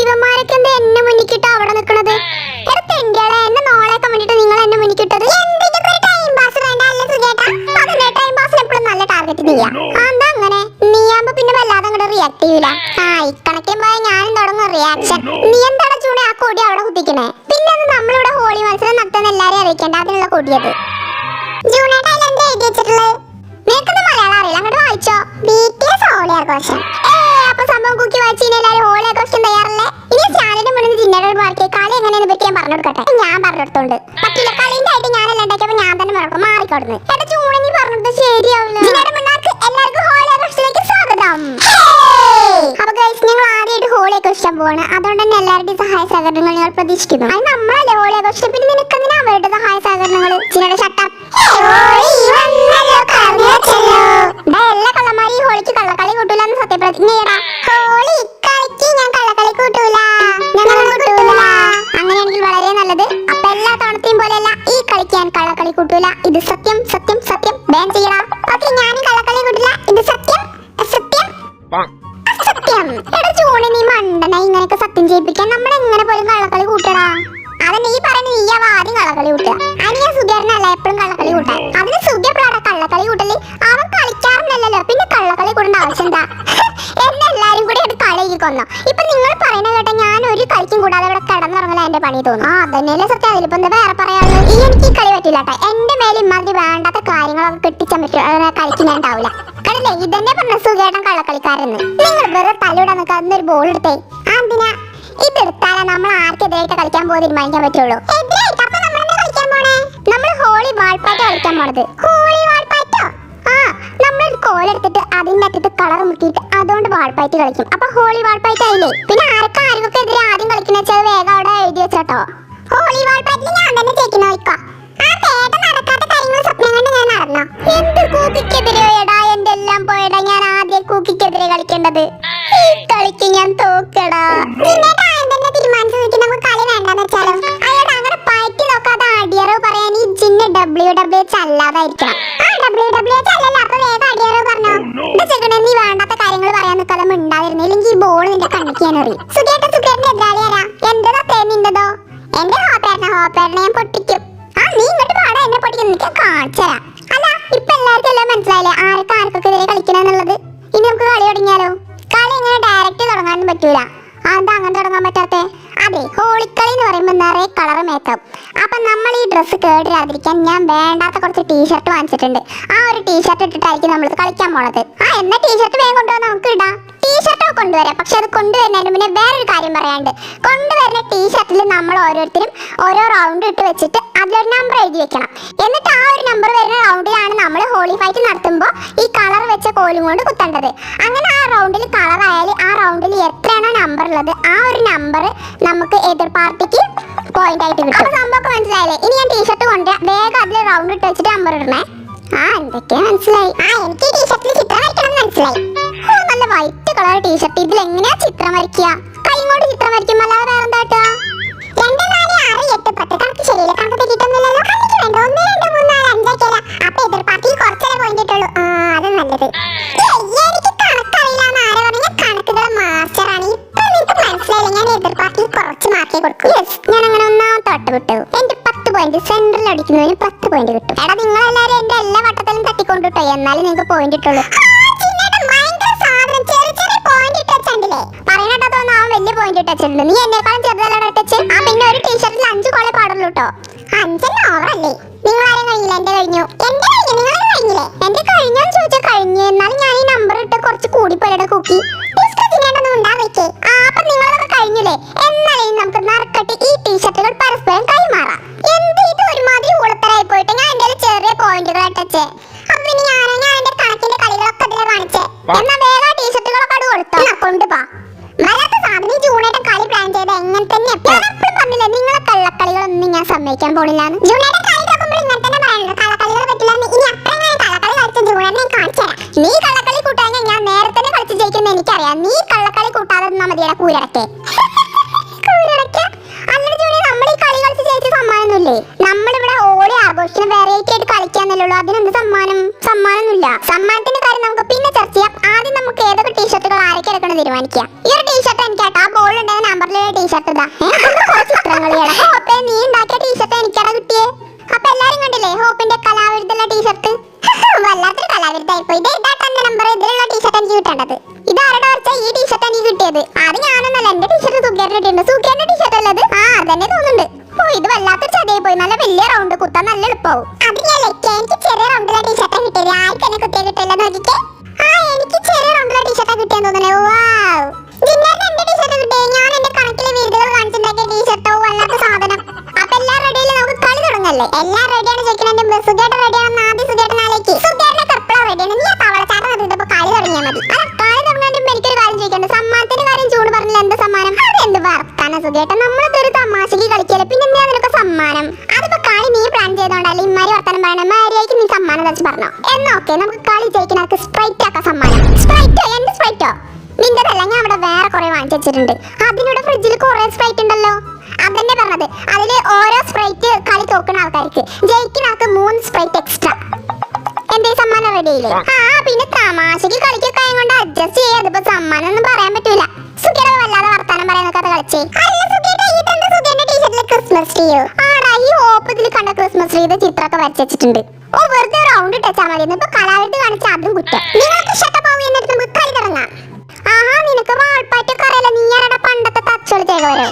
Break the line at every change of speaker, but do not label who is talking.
ഇതെന്താ അവിടെ നിങ്ങൾ എന്നെ മുന്നിക്കിട്ടത്? പിന്നെ റിയാക്ട് ആ റിയാക്ഷൻ നീ ആ കുത്തിക്കണേ? പിന്നെ നമ്മളിവിടെ ഹോളി മത്സരം നടത്തുന്ന എല്ലാരെയും അറിയിക്കേണ്ട അതിനുള്ള കൊടിയത്. ആഘോഷം അപ്പൊ സംഭവം കുക്കി വായിച്ചു എല്ലാവരും ഹോളി ആഘോഷം തയ്യാറല്ലേ? ഇനി സ്റ്റാൻഡിന്റെ മുന്നിൽ ജിന്നോട് മാർക്ക് കളി എങ്ങനെയെന്ന് പറ്റി ഞാൻ പറഞ്ഞു കൊടുക്കട്ടെ ഞാൻ പറഞ്ഞു കൊടുത്തോണ്ട് പറ്റില്ല കളിന്റെ ആയിട്ട് ഞാനല്ല ഉണ്ടാക്കിയപ്പോ ഞാൻ തന്നെ പറഞ്ഞു മാറിക്കൊടുന്നു. എടാ ചൂണ നീ പറഞ്ഞത് ശരിയാവില്ല എല്ലാവർക്കും ഹോളി ആഘോഷത്തിലേക്ക് സ്വാഗതം. അപ്പൊ ഗൈസ് ഞങ്ങൾ ആദ്യമായിട്ട് ഹോളി ആഘോഷിക്കാൻ പോവാണ്. അതുകൊണ്ട് തന്നെ എല്ലാവരുടെയും സഹായ സഹകരണങ്ങൾ ഞങ്ങൾ പ്രതീക്ഷിക്കുന്നു. അത് നമ്മളല്ലേ ഹോളി ആഘോഷിച്ചത്? പിന്നെ നിനക്ക് എന്തിനാ അവരുടെ സഹായ സഹകരണങ്ങൾ ചിലരുടെ ചട്ടം എന്ന് ഹോളി കളിക്ക് ഞാൻ കള്ളക്കളി കൂട്ടൂല. ഞങ്ങൾ കൂട്ടൂല. അങ്ങനെയാണെങ്കിൽ വളരെ നല്ലത്. അപ്പൊ എല്ലാ തവണത്തെയും പോലെയല്ല ഈ കളിക്ക് ഞാൻ കള്ളക്കളി കൂട്ടൂല. ഇത് സത്യം സത്യം സത്യം. ബാൻ ചെയ്യടാ. ഓക്കെ ഞാനും കള്ളക്കളി കൂട്ടില്ല. ഇത് സത്യം സത്യം സത്യം എടാ ചൂണി നീ മണ്ടന. ഇങ്ങനെയൊക്കെ സത്യം ചെയ്യിപ്പിക്കാൻ നമ്മൾ എങ്ങനെ പോലും കള്ളക്കളി കൂട്ടടാ. അതന്നെ നീ പറയുന്ന നീ ആദ്യം കള്ളക്കളി കൂട്ടുക. അനിയ സുധീരനല്ല എപ്പോഴും കള്ളക്കളി ഈ എനിക്ക് കളി മേലെ വേണ്ടാത്ത കാര്യങ്ങളൊക്കെ കെട്ടിച്ചാൻ പറഞ്ഞ നിങ്ങൾ വെറുതെ ബോൾ നമ്മൾ കളിക്കാൻ നമ്മൾ ഹോളി ഹോളി ആ നമ്മൾ കളർ അതുകൊണ്ട് വാൾപ്പായിട്ട് കളിക്കും. അപ്പൊ ഹോളി വാൾപ്പാറ്റ് ആയില്ലേ? പിന്നെ ആർക്കും? ആർക്കൊക്കെ കളിക്കുന്ന വേഗം അവിടെ എഴുതി വെച്ചോട്ടോ. ഹോളി വാൾപ്പാറ്റിൽ ഞാൻ തന്നെ ജയിക്കുന്ന നോക്കോ ആ പേട നടക്കാത്ത കാര്യങ്ങൾ സ്വപ്നം കണ്ട് ഞാൻ നടന്നോ എന്ത് കൂക്കിക്കെതിരെ എടാ എന്റെ എല്ലാം പോയടാ ഞാൻ ആദ്യം കൂക്കിക്കെതിരെ കളിക്കേണ്ടത്? ഈ കളിക്ക് ഞാൻ തോക്കടാ. തീരുമാനിച്ചു നോക്കി നമുക്ക് കളി വേണ്ടെന്ന് വെച്ചാലോ. അയാൾ അങ്ങനെ പയറ്റി നോക്കാതെ അടിയറവ് പറയാൻ ഈ ജിന്ന് ഡബ്ല്യു ഡബ്ല്യു എച്ച് അല്ലാതായിരിക്കണം. ആ ഡബ്ല്യു ഡബ്ല്യു എച്ച് അല്ലല്ലോ അപ്പൊ വേഗം അടിയറവ് പറഞ്ഞോ. എന്താ ചെക്കണേ നീ വേണ്ടാത്ത കാര്യങ്ങൾ പറയാൻ നിൽക്കാതെ മിണ്ടാതിരുന്നില്ലെങ്കിൽ ബോൾ നിന്റെ കണ്ണിക്ക് ഞാൻ എറിയും. ഹോപ്പേരനെ ഞാൻ പൊട്ടിക്കും. ആ നീ ഇങ്ങോട്ട് പാടാ എന്നെ പൊട്ടിക്കും. നിനക്ക് കാണിച്ചരാ അല്ല ഇപ്പൊ എല്ലാവർക്കും എല്ലാം മനസ്സിലായില്ലേ? ആർക്ക് ആർക്കൊക്കെ എതിരെ കളിക്കണെന്നുള്ളത് ഇനി നമുക്ക് കളി തുടങ്ങിയാലോ? കളി ഇങ്ങനെ ഡയറക്റ്റ് തുടങ്ങാനും പറ്റൂല. അതെന്താ അങ്ങനെ തുടങ്ങാൻ പറ്റാത്തെ? അതെ ഹോളിക്കളി എന്ന് പറയുമ്പോൾ നിറയെ കളർ മേക്കപ്പ് അപ്പൊ നമ്മൾ ഈ ഡ്രസ്സ് കേടിരാതിരിക്കാൻ ഞാൻ വേണ്ടാത്ത കുറച്ച് ടീഷർട്ട് വാങ്ങിച്ചിട്ടുണ്ട്. ആ ഒരു ടീഷർട്ട് ഇട്ടിട്ടായിരിക്കും നമ്മൾ കളിക്കാൻ പോണത്. ആ എന്നാ ടീഷർട്ട് വേഗം കൊണ്ടുവന്ന് നമുക്ക് ഇടാം. ടീഷർട്ട് കൊണ്ടുവരാം. പക്ഷെ അത് കൊണ്ടുവരുന്നതിന് മുന്നേ വേറൊരു കാര്യം പറയാണ്ട് കൊണ്ടുവരുന്ന ടീഷർട്ടിൽ നമ്മൾ ഓരോരുത്തരും ഓരോ റൗണ്ട് ഇട്ട് വെച്ചിട്ട് അതിലൊരു നമ്പർ എഴുതി വെക്കണം. എന്നിട്ട് ആ ഒരു നമ്പർ വരുന്ന റൗണ്ടിലാണ് നമ്മൾ ഹോളി ഫൈറ്റ് നടത്തുമ്പോൾ ഈ കളർ വെച്ച കോലും കൊണ്ട് കുത്തേണ്ടത്. അങ്ങനെ ആ റൗണ്ടിൽ കളർ ആയാൽ ആ റൗണ്ടിൽ എത്രയാണോ നമ്പർ ഉള്ളത് ആ ഒരു നമ്പർ നമുക്ക് എതിർ പാർട്ടിക്ക് പോയിന്റ് ആയിട്ട് കിട്ടും. അപ്പോൾ സംഭവം മനസ്സിലായില്ലേ? ഇനി ഞാൻ ടീഷർട്ട് കൊണ്ടുവരാം. വേഗം അതിൽ റൗണ്ട് ഇട്ട് വെച്ചിട്ട് നമ്പർ ഇടണേ. ആ എന്തൊക്കെയാ മനസ്സിലായി? ആ എനിക്ക് ടീഷർട്ടിൽ ചിത്രം വരയ്ക്കണം മനസ്സിലായി. വൈറ്റ് കളർ ടീഷർട്ട് ഇതിൽ എങ്ങനെയാ ചിത്രം വരയ്ക്കുക? കൈ കൊണ്ട് ചിത്രം വരയ്ക്കും. അല്ലാതെ വേറെ എന്താ രണ്ട് നാല് ആറ് എട്ട് പത്ത്. കണക്ക് ശരിയല്ല? കണക്ക് തെറ്റിട്ടൊന്നുമില്ലല്ലോ? കണക്ക് വേണ്ട. ഒന്ന് രണ്ട് മൂന്ന് നാല് അഞ്ചാക്കിയല്ല അപ്പൊ എതിർ പാർട്ടിയിൽ കുറച്ചേ പോയിന്റ് ഇട്ടുള്ളൂ. ആ അത് നല്ലത്. എനിക്ക് എന്ന് ഞാൻ കൊടുക്കും. ഞാൻ അങ്ങനെ പോയിന്റ് പത്ത് പോയിന്റ് കിട്ടും. എടാ നിങ്ങൾ എല്ലാവരും എന്റെ എല്ലാ വട്ടത്തിലും തട്ടിക്കൊണ്ടിട്ടോ എന്നാലും നിങ്ങൾക്ക് പോയിന്റ് ഇട്ടുള്ളൂ. വലിയ പോയിന്റ് ഇട്ടിട്ടുണ്ട് നീ എന്നെക്കാളും ചെറുതല്ല ടച്ച് ആ പിന്നെ ഒരു ടീഷർട്ടിൽ അഞ്ച് കോളേ പാടുള്ളൂ കേട്ടോ അഞ്ചെല്ലാം ഓവറല്ലേ നിങ്ങൾ ആരും കഴിഞ്ഞില്ല? എന്റെ കഴിഞ്ഞു. എന്റെ കഴിഞ്ഞു നിങ്ങൾ കഴിഞ്ഞില്ലേ? എന്റെ കഴിഞ്ഞോന്ന് ചോദിച്ചാൽ കഴിഞ്ഞു. എന്നാലും ഞാൻ ഈ നമ്പർ ഇട്ട് കുറച്ച് കൂടി പോയുടെ കുക്കി ഉണ്ടാവില്ലേ ആ അപ്പൊ നിങ്ങളൊക്കെ കഴിഞ്ഞില്ലേ? എന്നാലേ നമുക്ക് നറുക്കട്ട് ഈ ടീഷർട്ടുകൾ ഞാൻ പറഞ്ഞില്ലേ? നിങ്ങളെ ഞാൻ തന്നെ പറ്റില്ല ഇനി കളിച്ച നീ ഞാൻ നേരത്തെ തന്നെ എനിക്കറിയാം. നീ കൂട്ടാതെ നമ്മളിവിടെ വെറൈറ്റി ആയിട്ട് സമ്മാനം? സമ്മാനമൊന്നുമില്ല. സമ്മാനത്തിന്റെ കാര്യം നമുക്ക് പിന്നെ ചർച്ച ചെയ്യാം. ആദ്യം നമുക്ക് ഏതൊക്കെ ടീഷർട്ടുകൾ തീരുമാനിക്കാം. ഈ ഒരു ടീഷർട്ട് എനിക്ക് കേട്ടോ ആ നമ്പറിലുള്ള ടീഷർട്ട് ഇതാ. ചിത്രങ്ങളിയാണ് ഹോപ്പേ നീ ഉണ്ടാക്കിയ ടീഷർട്ട് എനിക്കടാ കിട്ടിയേ. അപ്പൊ എല്ലാരും കണ്ടില്ലേ ഹോപ്പിന്റെ കലാവിരുദ്ധുള്ള ടീഷർട്ട് വല്ലാത്തൊരു കലാവിരുദ്ധായി പോയി ഇത് തന്നെ നമ്പർ ഇതിലുള്ള ടീഷർട്ട് എനിക്ക് കിട്ടേണ്ടത്. ഇത് ആരുടെ വെച്ചാൽ ഈ ടീഷർട്ട് എനിക്ക് കിട്ടിയത്. അത് ഞാനൊന്നല്ല എന്റെ ടീഷർട്ട് സുഖേറിന് കിട്ടിയിട്ടുണ്ട്. സുഖേറിന്റെ ടീഷർട്ട് അല്ലത് ആ അതന്നെ തോന്നുന്നുണ്ട്. ഓ ഇത് വല്ലാത്തൊരു ചതയായി പോയി നല്ല വലിയ റൗണ്ട് കുത്താൻ നല്ല എളുപ്പമാവും അത് ഞാൻ എനിക്ക് ചെറിയ റൗണ്ടിലുള്ള എല്ലാം റെഡിയാണ് ചോദിക്കണേ സുഖേട്ട റെഡിയാണെന്ന് ആദ്യം സുഖേട്ടനാലേക്ക് സുഖേട്ടനെ കപ്പള റെഡിയാണ് നീ ആ തവളച്ചാട്ടം നിർത്തിയപ്പോ കളി തുടങ്ങിയാൽ മതി. അല്ല കളി തുടങ്ങാൻ മുമ്പ് എനിക്കൊരു കാര്യം ചോദിക്കണ്ട. സമ്മാനത്തിന്റെ കാര്യം ചൂട് പറഞ്ഞില്ല? എന്താ സമ്മാനം? അത് എന്ത് വർത്താന? സുഖേട്ടൻ നമ്മളിതൊരു തമാശക്ക് കളിക്കല്ലേ? പിന്നെ എന്തിനാ നിനക്ക് സമ്മാനം? അതിപ്പോ കളി നീ പ്ലാൻ ചെയ്തോണ്ടല്ലേ ഇമ്മാരി വർത്താനം പറയണ. മാരിയായിക്ക് നീ സമ്മാനം തച്ച് പറഞ്ഞോ? എന്നാ ഓക്കെ നമുക്ക് കളി ജയിക്കുന്നവർക്ക് സ്പ്രൈറ്റ് ആക്കാം സമ്മാനം. സ്പ്രൈറ്റോ എന്ത് സ്പ്രൈറ്റോ നിന്റെതല്ല ഞാൻ അവിടെ വേറെ കുറെ വാങ്ങിച്ചു വെച്ചിട്ടുണ്ട്. അതിനോട് ഫ്രിഡ്ജിൽ കുറെ സ്പ്രൈറ്റ് ഉണ്ടല്ലോ. പറഞ്ഞത്. അതിൽ ഓരോ സ്പ്രൈറ്റ് കളി തോക്കുന്ന ആൾക്കാർക്ക്. ജയിക്കുന്ന ആൾക്ക് മൂന്ന് സ്പ്രൈറ്റ് എക്സ്ട്രാ എന്തേ സമ്മാനം റെഡി ആയില്ലേ? ആ പിന്നെ തമാശക്ക് കളിക്കൊക്കെ കൊണ്ട് അഡ്ജസ്റ്റ് ചെയ്യാം. അതിപ്പോ സമ്മാനം ഒന്നും പറയാൻ പറ്റൂല. സുഖേട വല്ലാതെ വർത്താനം പറയുന്ന കഥ കളിച്ചേ. ക്രിസ്മസ് ട്രീയോ ആടാ ഈ ഓപ്പത്തിൽ കണ്ട ക്രിസ്മസ് ട്രീയുടെ ചിത്രമൊക്കെ വരച്ച് വെച്ചിട്ടുണ്ട്. ഓ വെറുതെ റൗണ്ട് ടച്ചാ മതി. ഇപ്പൊ കലാവിട്ട് കാണിച്ച അതും കുറ്റം. നിങ്ങൾക്ക് ഷട്ടപ്പാവും എന്നിട്ട് നമുക്ക് കളി തുടങ്ങാം. ആഹാ നിനക്ക് വാൾപ്പാറ്റൊക്കെ അറിയാലോ. നീ പണ്ടത്തെ തച്ചോളി ചേകോരോ